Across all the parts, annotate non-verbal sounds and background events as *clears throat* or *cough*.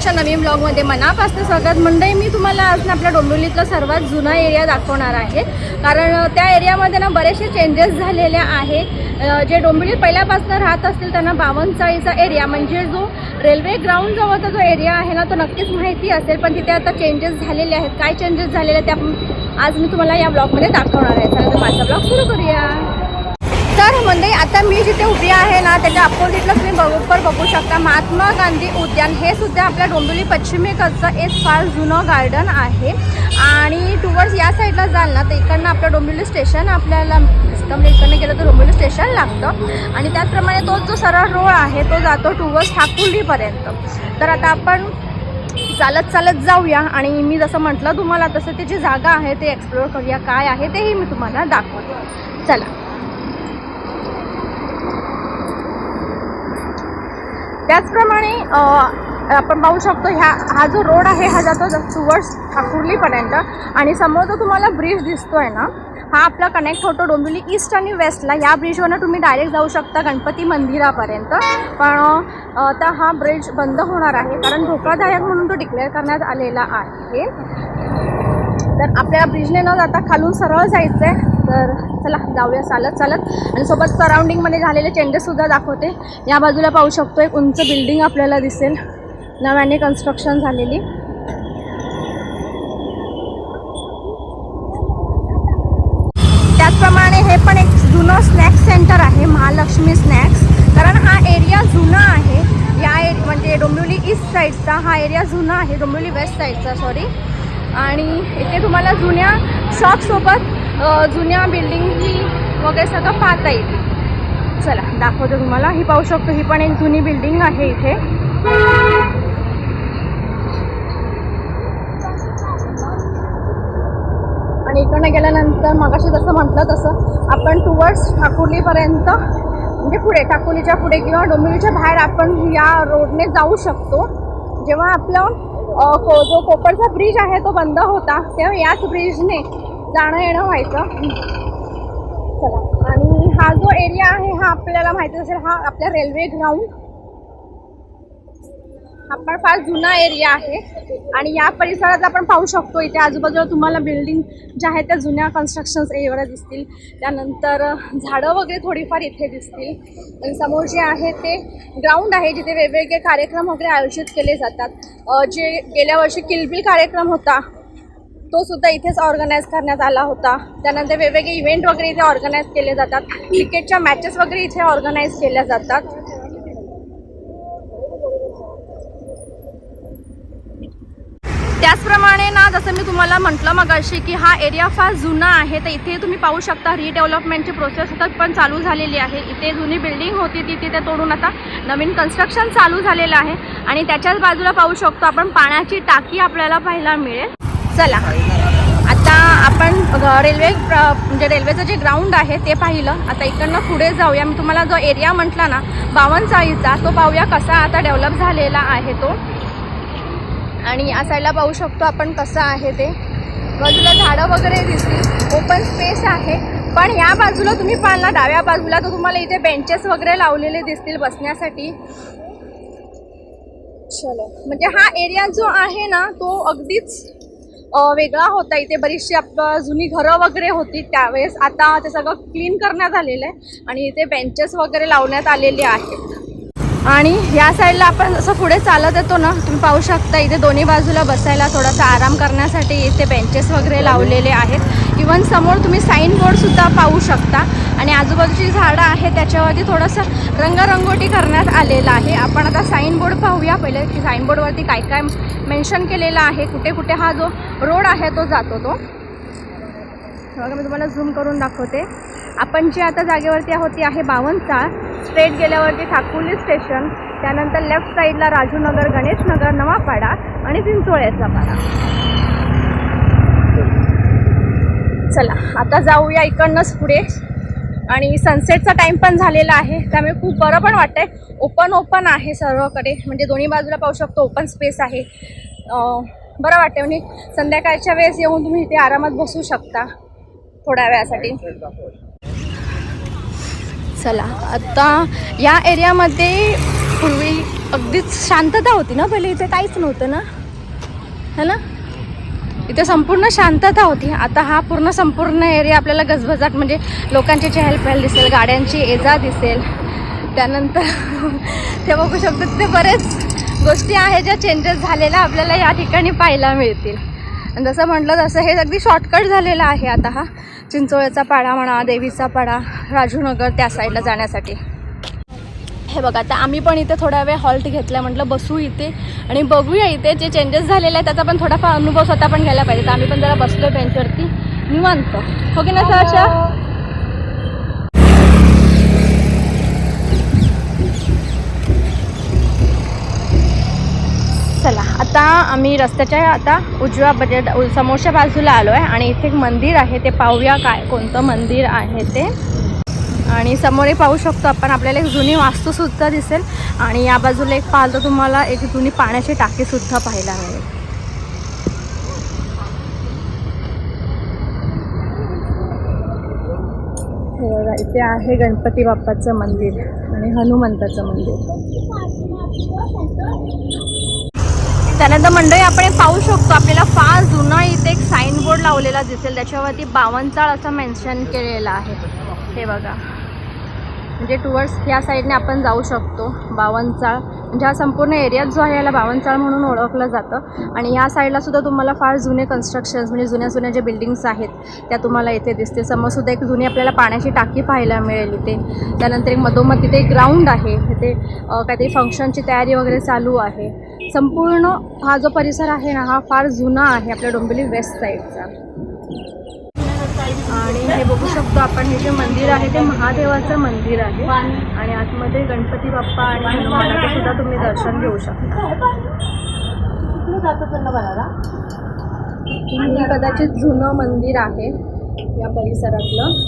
आजच्या नवीन ब्लॉगमध्ये मनापासून स्वागत. मंडळी मी तुम्हाला आज ना आपल्या डोंबिवलीतला सर्वात जुना एरिया दाखवणार आहे. कारण त्या एरियामध्ये ना बरेचसे चेंजेस झालेले आहे जे डोंबिवली पहिल्यापासून राहत असतील त्यांना बावनचाळीचा एरिया म्हणजे जो रेल्वे ग्राउंड जवळचा जो एरिया आहे ना तो नक्कीच माहिती असेल. पण तिथे आता चेंजेस झालेले आहेत. काय चेंजेस झालेले आहेत त्या आज मी तुम्हाला या ब्लॉगमध्ये दाखवणार आहे. चला तर माझा ब्लॉग सुरू करूया. तर म्हणजे आता मी जिथे उभी आहे ना त्याच्या अपोजिटला तुम्ही बरोबर बघू शकता. महात्मा गांधी उद्यान हे सुद्धा आपल्या डोंबिवली पश्चिमेकडचं एक फार जुनं गार्डन आहे. आणि टुवर्ड्स या साईडला जाल ना तर इकडनं आपलं डोंबिवली स्टेशन आपल्याला म्हणजे इकडनं गेलं तर डोंबिवली स्टेशन लागतं. आणि त्याचप्रमाणे तो जो सरळ रोड आहे तो जातो टुवर्ड्स ठाकुर्लीपर्यंत तर आता आपण चालत चालत जाऊया. आणि मी जसं म्हटलं तुम्हाला तसं ती जी जागा आहे ते एक्सप्लोअर करूया. काय आहे तेही मी तुम्हाला दाखवतो. चला. त्याचप्रमाणे आपण पाहू शकतो ह्या हा जो रोड आहे हा जातो टुवर्ड्स ठाकुर्लीपर्यंत. आणि समोर जो तुम्हाला ब्रिज दिसतो आहे ना हा आपला कनेक्ट होतो डोंबिवली ईस्ट आणि वेस्टला या ब्रिजवरनं तुम्ही डायरेक्ट जाऊ शकता गणपती मंदिरापर्यंत. पण आता हा ब्रिज बंद होणार आहे कारण धोकादायक म्हणून तो डिक्लेअर करण्यात आलेला आहे. तर आपल्या ब्रिजने न जाता खालून सरळ जायचं आहे तर चला जाऊया चालत चालत. आणि सोबत सराउंडिंगमध्ये झालेले चेंजेससुद्धा दाखवते. या बाजूला पाहू शकतो एक उंच बिल्डिंग आपल्याला दिसेल. नव्याने कन्स्ट्रक्शन झालेली. त्याचप्रमाणे हे पण एक जुनं स्नॅक्स सेंटर आहे महालक्ष्मी स्नॅक्स कारण हा एरिया जुना आहे. या एरि म्हणजे डोंबिवली ईस्ट साईडचा हा एरिया जुना आहे डोंबिवली वेस्ट साईडचा सॉरी आणि इथे तुम्हाला जुन्या शॉपसोबत जुन्या बिल्डिंगची वगैरे सगळं पाहता येईल. चला दाखवतो तुम्हाला. ही पाहू शकतो ही पण एक जुनी बिल्डिंग आहे इथे. आणि इकडनं गेल्यानंतर मगाशी जसं म्हटलं तसं आपण टुवर्ड्स ठाकुर्लीपर्यंत म्हणजे पुढे ठाकुलीच्या पुढे किंवा डोंबिवलीच्या बाहेर आपण या रोडने जाऊ शकतो. जेव्हा आपलं को जो कोपरचा ब्रिज आहे तो बंद होता तेव्हा याच ब्रिजने जाणं येणं व्हायचं. चला. आणि हा जो एरिया आहे हा आपल्याला माहिती असेल हा आपल्या रेल्वे ग्राउंड हा पण फार जुना एरिया आहे. आणि या परिसरात आपण पाहू शकतो इथे आजूबाजूला तुम्हाला बिल्डिंग ज्या आहेत त्या जुन्या कन्स्ट्रक्शन्स एवढ्या दिसतील. त्यानंतर झाडं वगैरे थोडीफार इथे दिसतील. आणि समोर जे आहे ते ग्राउंड आहे जिथे वेगवेगळे कार्यक्रम वगैरे आयोजित केले जातात. जे गेल्या वर्षी किलबिल कार्यक्रम होता तो सुद्धा इथेच ऑर्गनाईज करण्यात आला होता. त्यानंतर वेगवेगळे इव्हेंट वगैरे इथे ऑर्गनाईज केले जातात. क्रिकेटच्या मॅचेस वगैरे इथे ऑर्गनाईज केल्या जातात. त्याचप्रमाणे ना जसं मी तुम्हाला म्हटलं मग अशी की हा एरिया फार जुना आहे तर इथे तुम्ही पाहू शकता रिडेव्हलपमेंटची प्रोसेस सुद्धा पण चालू झालेली आहे. इथे जुनी बिल्डिंग होती ती तिथे तोडून आता नवीन कन्स्ट्रक्शन चालू झालेलं आहे. आणि त्याच्याच बाजूला पाहू शकतो आपण पाण्याची टाकी आपल्याला पाहायला मिळेल. चला. आता आपण रेल्वे प्र- म्हणजे रेल्वेचं जे ग्राउंड आहे ते पाहिलं. आता इकडनं पुढे जाऊया. मी तुम्हाला जो एरिया म्हटला ना बावनचाळीचा तो पाहूया कसा आता डेव्हलप झालेला आहे तो. आणि या साईडला पाहू शकतो आपण कसं आहे ते. बाजूला झाडं वगैरे दिसतील. ओपन स्पेस आहे. पण या बाजूला तुम्ही पाहाल ना डाव्या बाजूला तर तुम्हाला इथे बेंचेस वगैरे लावलेले दिसतील बसण्यासाठी. चलो. म्हणजे हा एरिया जो आहे ना तो अगदीच वेगळा होता. इथे बरीचशी आप जुनी घरं वगैरे होती त्यावेळेस. आता ते सगळं क्लीन करण्यात आलेलं आहे आणि इथे बेंचेस वगैरे लावण्यात आलेले आहेत. आणि या साईडला आपण जसं पुढे चालत येतो ना तुम्ही पाहू शकता इथे दोन्ही बाजूला बसायला थोडासा आराम करण्यासाठी इथे बेंचेस वगैरे लावलेले आहेत. इवन समोर तुम्ही साईन बोर्डसुद्धा पाहू शकता. आणि आजूबाजूची झाडं आहे त्याच्यावरती थोडंसं रंगरंगोटी करण्यात आलेलं आहे. आपण आता साईन बोर्ड पाहूया. पहिले की साईन बोर्डवरती काय काय मेन्शन केलेलं आहे कुठे कुठे हा जो रोड आहे तो जातो तो. बघा मी तुम्हाला झूम करून दाखवते. आपण जे आता जागेवरती आहोत ती आहे बावनचाळ. स्ट्रेट गेल्यावरती ठाकुर्ली स्टेशन त्यानंतर लेफ्ट साईडला राजूनगर गणेशनगर नवापाडा आणि चिंचोळ्याचा पाडा. चला आता जाऊया इकडनंच पुढे. आणि सनसेटचा टाईम पण झालेला आहे त्यामुळे खूप बरं पण वाटतंय. ओपन ओपन आहे सर्वकडे. म्हणजे दोन्ही बाजूला पाहू शकतो ओपन स्पेस आहे. बरं वाटतं म्हणजे संध्याकाळच्या वेळेस येऊन तुम्ही इथे आरामात बसू शकता थोड्या वेळासाठी. चला आता या एरियामध्ये पूर्वी अगदीच शांतता होती ना पहिले इथे काहीच नव्हतं ना? है ना? इथे संपूर्ण शांतता होती. आता हा पूर्ण संपूर्ण एरिया आपल्याला गजबजाट म्हणजे लोकांची चहल पहल दिसेल गाड्यांची एजा दिसेल. त्यानंतर *laughs* ते बघू शकतो तिथे बरेच गोष्टी आहेत ज्या चेंजेस झालेल्या आपल्याला या ठिकाणी पाहायला मिळतील. आणि जसं म्हटलं तसं हे अगदी शॉर्टकट झालेलं आहे आता हा. चिंचोळ्याचा पाडा म्हणा देवीचा पाडा राजूनगर त्या साईडला जाण्यासाठी. हे बघा आता आम्ही पण इथे थोडा वेळ हॉल्ट घेतला म्हटलं बसू इथे. आणि बघूया इथे जे चेंजेस झालेले आहेत त्याचा पण थोडाफार अनुभव स्वतः पण घ्यायला पाहिजे. तर आम्ही पण जरा बसलो बेंचवरती निवांत. हो की ना अशा चला आता आम्ही रस्त्याच्या आता उजव्या बजेट समोरच्या बाजूला आलो आहे आणि इथे एक मंदिर आहे ते पाहूया काय कोणतं मंदिर आहे ते. आणि समोरही पाहू शकतो आपण आपल्याला एक जुनी वास्तूसुद्धा दिसेल. आणि या बाजूला एक पाहाल तर तुम्हाला एक जुनी पाण्याची टाकीसुद्धा पाहायला मिळेल. हे बघा इथे आहे गणपती बाप्पाचं मंदिर आणि हनुमंताचं मंदिर. त्यानंतर मंडळी आपण पाहू शकतो आपल्याला फार जुना इथे एक साईन बोर्ड लावलेला दिसेल. त्याच्यावरती बावनचाळ असं मेन्शन केलेलं आहे. हे बघा. म्हणजे टुवर्ड्स ह्या साईडने आपण जाऊ शकतो बावनचाळ. म्हणजे हा संपूर्ण एरियाच जो आहे याला बावनचाळ म्हणून ओळखलं जातं. आणि ह्या साईडला सुद्धा तुम्हाला फार जुने कन्स्ट्रक्शन्स म्हणजे जुन्या जुन्या ज्या बिल्डिंग्स आहेत त्या तुम्हाला इथे दिसते समोरसुद्धा एक जुनी आपल्याला पाण्याची टाकी पाहायला मिळेल इथे. त्यानंतर एक मधोमध तिथे एक ग्राउंड आहे. तिथे काहीतरी फंक्शनची तयारी वगैरे चालू आहे. संपूर्ण हा जो परिसर आहे ना हा फार जुना आहे आपल्या डोंबिवली वेस्ट साईडचा आणि हे बघू शकतो आपण हे जे मंदिर आहे ते महादेवाचं मंदिर आहे. आणि आतमध्ये गणपती बाप्पा आणि हनुमानाचं सुद्धा तुम्ही दर्शन घेऊ शकता. आणि कदाचित जुनं मंदिर आहे या परिसरातलं.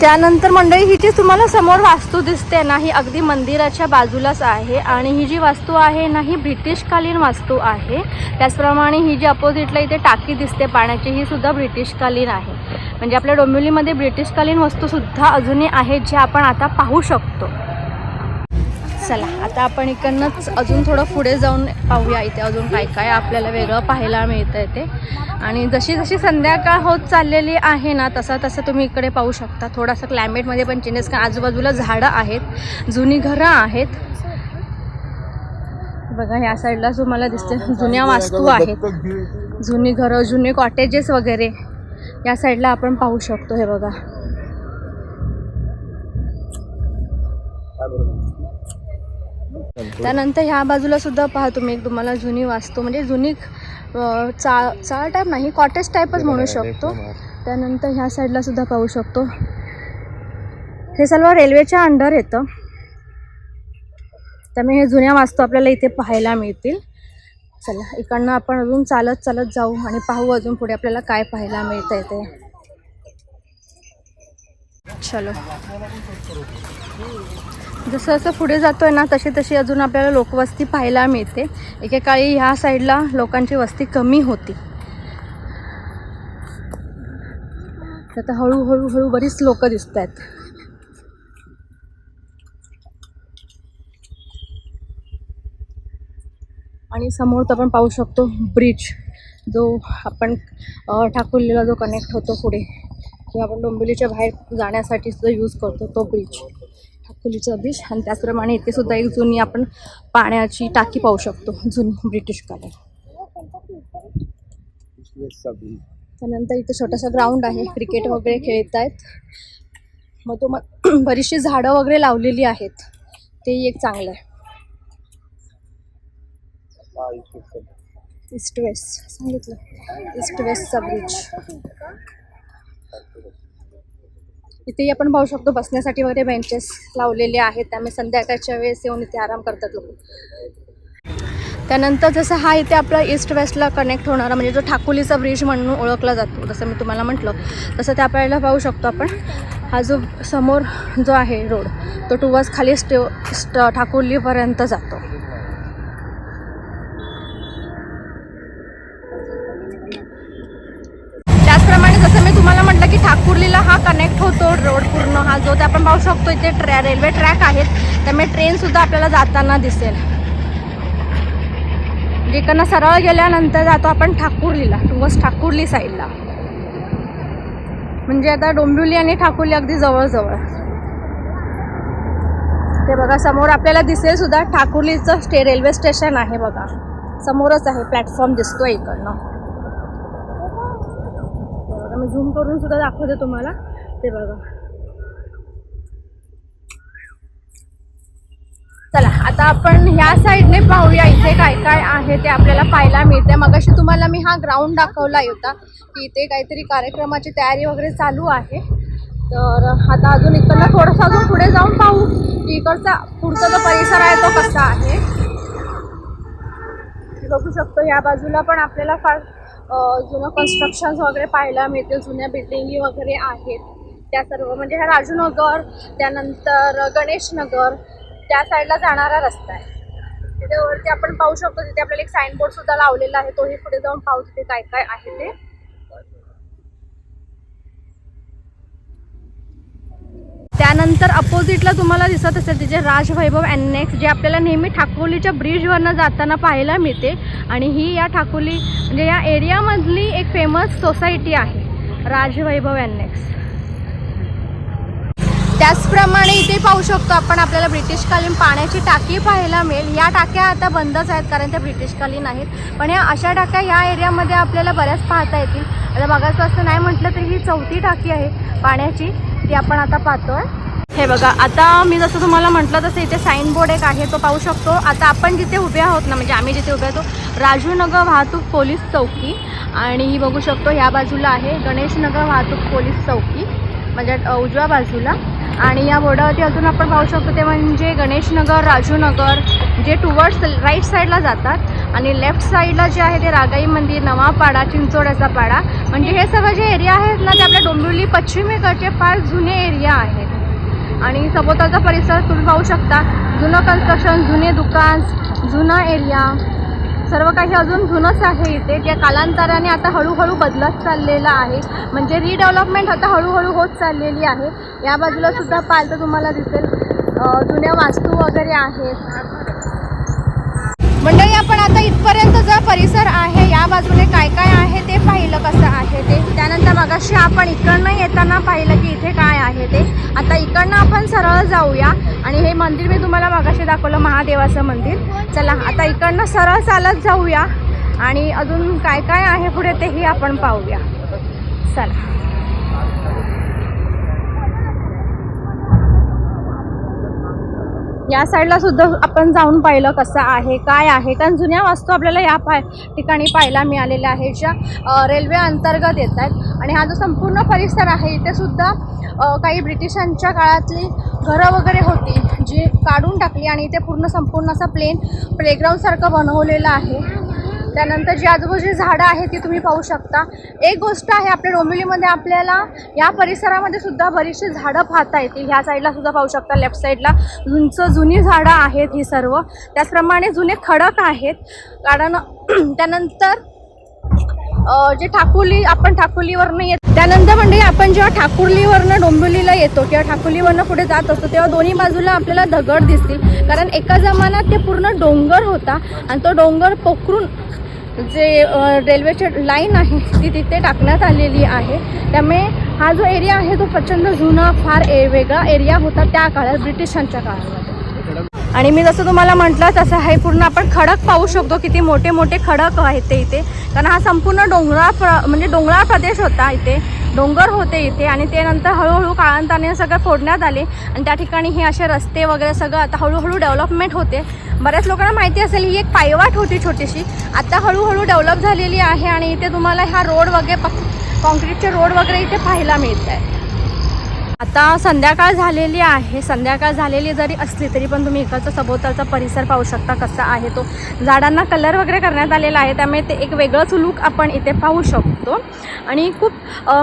त्यानंतर मंडळी ही जी तुम्हाला समोर वास्तू दिसते ना ही अगदी मंदिराच्या बाजूलाच आहे आणि ही जी वास्तू आहे ना ही ब्रिटिशकालीन वास्तू आहे. त्याचप्रमाणे ही जी अपोजिटला इथे टाकी दिसते पाण्याची ही सुद्धा ब्रिटिशकालीन आहे. म्हणजे आपल्या डोंबिवलीमध्ये ब्रिटिशकालीन वस्तूसुद्धा अजूनही आहेत जे आपण आता पाहू शकतो. चला आता आपण इकडनंच अजून थोडं पुढे जाऊन पाहूया इथे अजून काय काय आपल्याला वेगळं पाहायला मिळतं ते. आणि जशी जशी संध्याकाळ होत चाललेली आहे ना तसं तसं तुम्ही इकडे पाहू शकता. थोडासा क्लायमेटमध्ये पण चेंजेस का आजूबाजूला झाडं आहेत जुनी घरं आहेत. बघा ह्या साईडला तुम्हाला दिसते जुन्या वास्तू आहेत. जुनी घरं जुने कॉटेजेस वगैरे. या साईडला आपण पाहू शकतो हे बघा. त्यानंतर ह्या बाजूला सुद्धा पहा तुम्ही एक तुम्हाला जुनी वास्तू म्हणजे जुनी अं, चाळ चाळ टाईप नाही कॉटेज टाईपच म्हणू शकतो. त्यानंतर ह्या साईडला सुद्धा पाहू शकतो. हे सर्व रेल्वेच्या अंडर येतं. त्यामुळे हे जुन्या वास्तू आपल्याला इथे पाहायला मिळतील. चला इकडनं आपण अजून चालत चालत जाऊ आणि पाहू अजून पुढे आपल्याला काय पाहायला मिळतं ते. चलो. जसं जसं पुढे जातोय ना तशी तशी अजून आपल्याला लोकवस्ती पाहायला मिळते. एकेकाळी ह्या साईडला लोकांची वस्ती कमी होती. तर आता हळूहळू हळू बरीच लोक दिसत आहेत आणि समोर तर आपण पाहू शकतो ब्रिज जो आपण अ, जो कनेक्ट होतो पुढे. किंवा आपण डोंबिवलीच्या बाहेर जाण्यासाठी सुद्धा यूज करतो तो ब्रिज ठाकुर्लीचा बीच आणि त्याचप्रमाणे इथे सुद्धा एक जुनी आपण पाण्याची टाकी पाहू शकतो जुनी ब्रिटिश काळात त्यानंतर इथे छोटासा ग्राउंड आहे. क्रिकेट वगैरे खेळत आहेत मग तो मग *clears throat* बरीचशी झाडं वगैरे लावलेली आहेत. तेही एक चांगलं आहे. ईस्ट वेस्ट सांगितलं. ईस्ट वेस्टचा ब्रिज इथेही आपण पाहू शकतो बसण्यासाठी वगैरे बेंचेस लावलेले आहेत. त्यामुळे संध्याकाळच्या वेळेस येऊन इथे आराम करतात लोक. त्यानंतर जसं हा इथे आपला ईस्ट वेस्टला कनेक्ट होणारा म्हणजे जो ठाकुलीचा ब्रिज म्हणून ओळखला जातो जसं मी तुम्हाला म्हटलं तसं त्या आपल्याला पाहू शकतो आपण. हा जो समोर जो आहे रोड तो टुवर्स खाली स्टे स्ट जातो. रोड पूर्ण हा जो ते आपण पाहू शकतो इथे ट्रॅ रेल्वे ट्रॅक आहेत. त्यामुळे ट्रेनसुद्धा आपल्याला जाताना दिसेल. इकडनं सरळ गेल्यानंतर जातो आपण ठाकुरलीला टुवर्स ठाकुर्ली साईडला म्हणजे आता डोंबिवली आणि ठाकुरली अगदी जवळजवळ. ते बघा समोर आपल्याला दिसेल सुद्धा ठाकुर्लीचं स्टे रेल्वे स्टेशन आहे बघा. समोरच आहे प्लॅटफॉर्म दिसतोय इकडनं. मी झूम करून सुद्धा दाखवते तुम्हाला. ते बघा. चला आता आपण ह्या साईडने पाहूया इथे काय काय आहे ते आपल्याला पाहायला मिळते मगाशी तुम्हाला मी हा ग्राउंड दाखवला होता की इथे काहीतरी कार्यक्रमाची तयारी वगैरे चालू आहे. तर आता अजून इकडनं थोडंसं अजून पुढे जाऊन पाहू की इकडचा पुढचा जो परिसर आहे तो कसा आहे. बघू शकतो या बाजूला पण आपल्याला फार जुनं कन्स्ट्रक्शन्स वगैरे पाहायला मिळते जुन्या बिल्डिंगी वगैरे आहेत. त्या सर्व म्हणजे ह्या राजूनगर त्यानंतर गणेशनगर त्या साईडला जाणारा रस्ता आहे. तिथे वरती आपण पाहू शकतो तिथे आपल्याला एक साईनबोर्ड सुद्धा लावलेला आहे. तोही पुढे जाऊन पाहू तिथे काय काय आहे ते. त्यानंतर अपोजिटला तुम्हाला दिसत असेल तिचे राजवैभव एनएक्स जे आपल्याला नेहमी ठाकोलीच्या ब्रिजवरनं जाताना पाहायला मिळते. आणि ही या ठाकोली म्हणजे या एरियामधली एक फेमस सोसायटी आहे राजवैभव एनएक्स त्याचप्रमाणे इथे पाहू शकतो आपण आपल्याला ब्रिटिशकालीन पाण्याची टाकी पाहायला मिळेल. या टाक्या आता बंदच आहेत कारण त्या ब्रिटिशकालीन आहेत पण या अशा टाक्या या एरियामध्ये आपल्याला बऱ्याच पाहता येतील. आता बघायचं नाही म्हटलं तरी ही चौथी टाकी आहे पाण्याची ती आपण आता पाहतोय. हे बघा आता मी जसं तुम्हाला म्हटलं तसं इथे साईन बोर्ड एक आहे तो पाहू शकतो. आता आपण जिथे उभे आहोत ना म्हणजे आम्ही जिथे उभे आहोत राजूनगर वाहतूक पोलीस चौकी. आणि ही बघू शकतो ह्या बाजूला आहे गणेशनगर वाहतूक पोलीस चौकी म्हणजे उजव्या बाजूला. आणि या बोर्डावरती अजून आपण पाहू शकतो ते म्हणजे गणेशनगर राजूनगर जे टुवर्ड्स राईट साईडला जातात. आणि लेफ्ट साईडला जे आहे ते रागाई मंदिर नवापाडा चिंचोड्याचा पाडा. म्हणजे हे सगळं जे एरिया आहेत ना ते आपल्या डोंबिवली पश्चिमेकडचे फार जुने एरिया आहेत. आणि सभोवतालचा परिसर तुम्ही पाहू शकता. जुनं कन्स्ट्रक्शन जुने दुकान जुना एरिया सर्व काही अजून जुनंच आहे इथे. त्या कालांतराने आता हळूहळू बदलत चाललेलं आहे. म्हणजे रिडेव्हलपमेंट आता हळूहळू होत चाललेली आहे. या बाजूला सुद्धा पाहिलं तर तुम्हाला दिसेल जुन्या वास्तू वगैरे आहेत. मंडळी आपण आता इथपर्यंत जो परिसर आहे या बाजूने काय काय आहे ते पाहिलं कसं आहे. मगाशी आपण इकडनं येताना पाहिलं की इथे काय आहे ते. आता इकडनं आपण सरळ जाऊया. आणि हे मंदिर मी तुम्हाला मगाशी दाखवलं महादेवाचं मंदिर. चला आता इकडनं सरळ चालत जाऊया. आणि अजून काय काय आहे पुढे तेही आपण पाहूया. चला. या साईडला सुद्धा आपण जाऊन पाहिलं कसं आहे काय आहे. कारण जुन्या वास्तू आपल्याला या पाय ठिकाणी पाहायला मिळालेल्या आहेत ज्या रेल्वे अंतर्गत येत आहेत. आणि हा जो संपूर्ण परिसर आहे इथे सुद्धा काही ब्रिटिशांच्या काळातली घरं वगैरे होती जी काढून टाकली आणि इथे पूर्ण संपूर्ण असं प्लेन प्लेग्राऊंडसारखं बनवलेलं आहे. त्यानंतर जी आजूबाजूची झाडं आहेत ती तुम्ही पाहू शकता. एक गोष्ट आहे आपल्या डोंबिवलीमध्ये आपल्याला या परिसरामध्ये सुद्धा बरीचशी झाडं पाहता येतील. ह्या साईडला सुद्धा पाहू शकता लेफ्ट साईडला उंच जुनी झाडं आहेत ही सर्व. त्याचप्रमाणे जुने खडक आहेत. कारण *clears throat* त्यानंतर जे ठाकुर्ली आपण ठाकुर्लीवरनं येत त्यानंतर म्हणजे आपण जेव्हा ठाकुर्लीवरनं डोंबिवलीला येतो किंवा ठाकुर्लीवरनं पुढे जात असतो तेव्हा दोन्ही बाजूला आपल्याला दगड दिसतील. कारण एका जमान्यात ते पूर्ण डोंगर होता आणि तो डोंगर पोखरून जे रेल्वेचे रेल्वेची लाईन आहे ती तिथे टाकण्यात आलेली आहे. त्यामुळे हा जो एरिया आहे तो प्रचंड जुना फार ए वेगळा एरिया होता त्या काळात ब्रिटिशांच्या काळात. आणि मी जसं तुम्हाला म्हटलं तसं हे पूर्ण आपण खडक पाहू शकतो किती मोठे मोठे खडक आहेत ते इथे. कारण हा संपूर्ण डोंगराळ प्र म्हणजे डोंगराळ प्रदेश होता इथे. डोंगर होते इथे आणि ते नंतर हळूहळू काळांताने सगळं फोडण्यात आले. आणि त्या ठिकाणी हे असे रस्ते वगैरे सगळं आता हळूहळू डेव्हलपमेंट होते. बऱ्याच लोकांना माहिती असेल ही एक पायवाट होती छोटीशी. आता हळूहळू डेव्हलप झालेली आहे आणि इथे तुम्हाला ह्या रोड वगैरे कॉन्क्रीटचे रोड वगैरे इथे पाहायला मिळत आहे आता संध्याकाळ झालेली आहे. संध्याकाळ झालेली जरी असली तरी पण तुम्ही इकडचा सभोवतालचा परिसर पाहू शकता कसा आहे तो. झाडांना कलर वगैरे करण्यात आलेला आहे त्यामुळे ते एक वेगळंच लूक आपण इथे पाहू शकतो. आणि खूप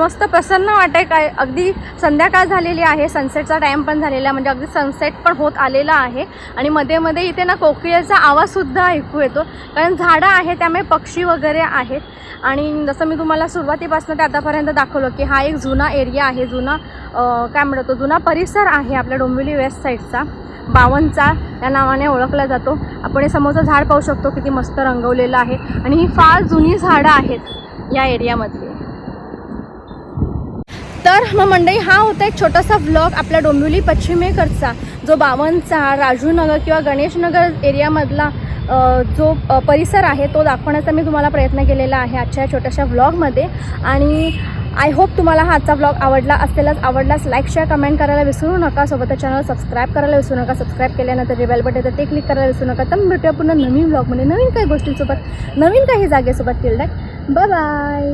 मस्त प्रसन्न वाटते काय अगदी संध्याकाळ झालेली आहे. सनसेटचा टाईम पण झालेला आहे म्हणजे अगदी सनसेट पण होत आलेला आहे. आणि मध्ये मध्ये इथे ना कोकिळेचा आवाजसुद्धा ऐकू येतो. कारण झाडं आहे त्यामुळे पक्षी वगैरे आहेत. आणि जसं मी तुम्हाला सुरुवातीपासून ते आतापर्यंत दाखवलं की हा एक जुना एरिया आहे. जुना काय म्हणतो जुना परिसर आहे आपल्या डोंबिवली वेस्ट साईडचा. बावनचा या नावाने ओळखला जातो. आपण हे समोरचं झाड पाहू शकतो किती मस्त रंगवलेलं आहे. आणि ही फार जुनी झाडं आहेत या एरियामधली. तर मग मंडई हा होता एक छोटासा व्लॉग आपल्या डोंबिवली पश्चिमेकडचा. जो बावनचा राजूनगर किंवा गणेशनगर एरियामधला जो परिसर आहे तो दाखवण्याचा मी तुम्हाला प्रयत्न केलेला आहे आजच्या छोट्याशा व्लॉगमध्ये आणि आय होप तुम्हाला हा आजचा ब्लॉग आवडला असेलच आवडलाच लाईक शेअर कमेंट करायला विसरू नका. सोबत चॅनल सबस्क्राईब करायला विसरू नका. सबस्क्राईब केल्यानंतर जे बेल बटन ते क्लिक करायला विसरू नका. तर भेटूया पुन्हा नवीन ब्लॉगमध्ये नवीन काही गोष्टींसोबत नवीन काही जागेसोबत. केलं बाय बाय